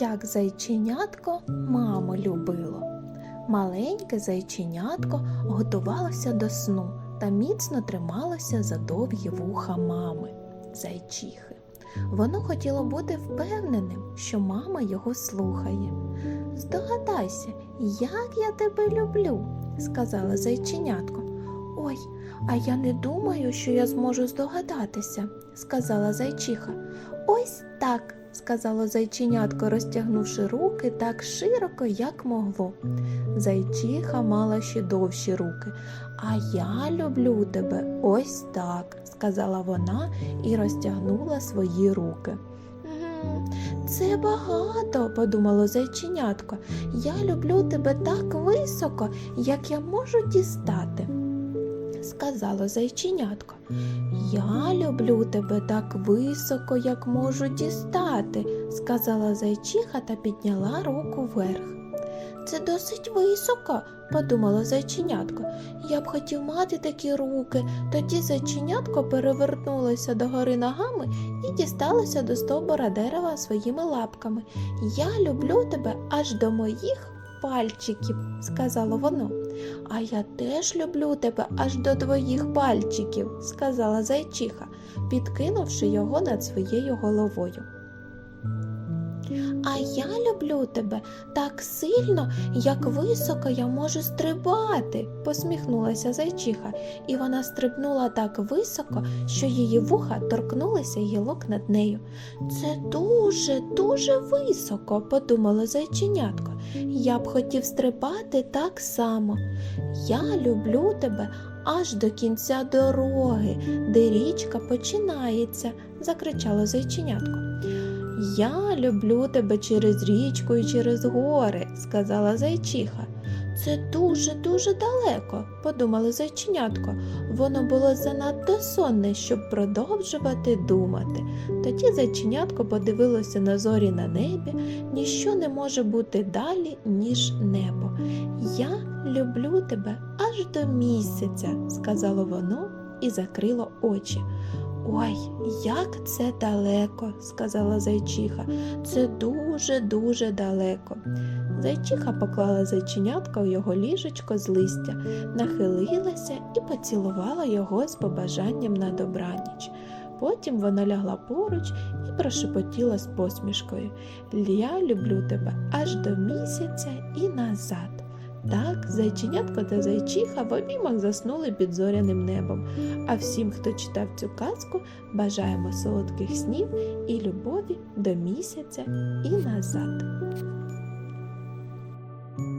як зайченятко маму любило. Маленьке зайченятко готувалося до сну та міцно трималося за довгі вуха мами, зайчихи. Воно хотіло бути впевненим, що мама його слухає. Здогадайся, як я тебе люблю, сказала зайченятко. Ой, а я не думаю, що я зможу здогадатися, сказала зайчиха. Ось так, сказало зайченятко, розтягнувши руки так широко, як могло. Зайчиха мала ще довші руки. А я люблю тебе ось так, сказала вона і розтягнула свої руки. Це багато, подумало зайченятко. Я люблю тебе так високо, як я можу дістати. Сказало зайченятко. Я люблю тебе так високо, як можу дістати, сказала зайчиха та підняла руку вверх. Це досить високо, подумала зайченятко. Я б хотів мати такі руки. Тоді зайченятко перевернулося догори ногами і дісталося до стовбура дерева своїми лапками. Я люблю тебе аж до моїх пальчиків, сказало воно. А я теж люблю тебе аж до твоїх пальчиків, сказала зайчиха, підкинувши його над своєю головою. А я люблю тебе так сильно, як високо я можу стрибати, посміхнулася зайчиха, і вона стрибнула так високо, що її вуха торкнулися гілок над нею. Це дуже, дуже високо, подумало зайченятко. Я б хотів стрибати так само. Я люблю тебе аж до кінця дороги, де річка починається, закричало зайченятко. Я люблю тебе через річку і через гори, сказала зайчиха. Це дуже-дуже далеко, подумали зайченятко. Воно було занадто сонне, щоб продовжувати думати. Тоді зайченятко подивилося на зорі на небі, ніщо не може бути далі, ніж небо. Я люблю тебе аж до місяця, сказало воно і закрило очі. Ой, як це далеко, сказала зайчиха. Це дуже-дуже далеко. Зайчиха поклала зайченятка у його ліжечко з листя, нахилилася і поцілувала його з побажанням на добраніч. Потім вона лягла поруч і прошепотіла з посмішкою Я люблю тебе аж до місяця і назад. Так, зайченятко та зайчиха в обіймах заснули під зоряним небом. А всім, хто читав цю казку, бажаємо солодких снів і любові до місяця і назад.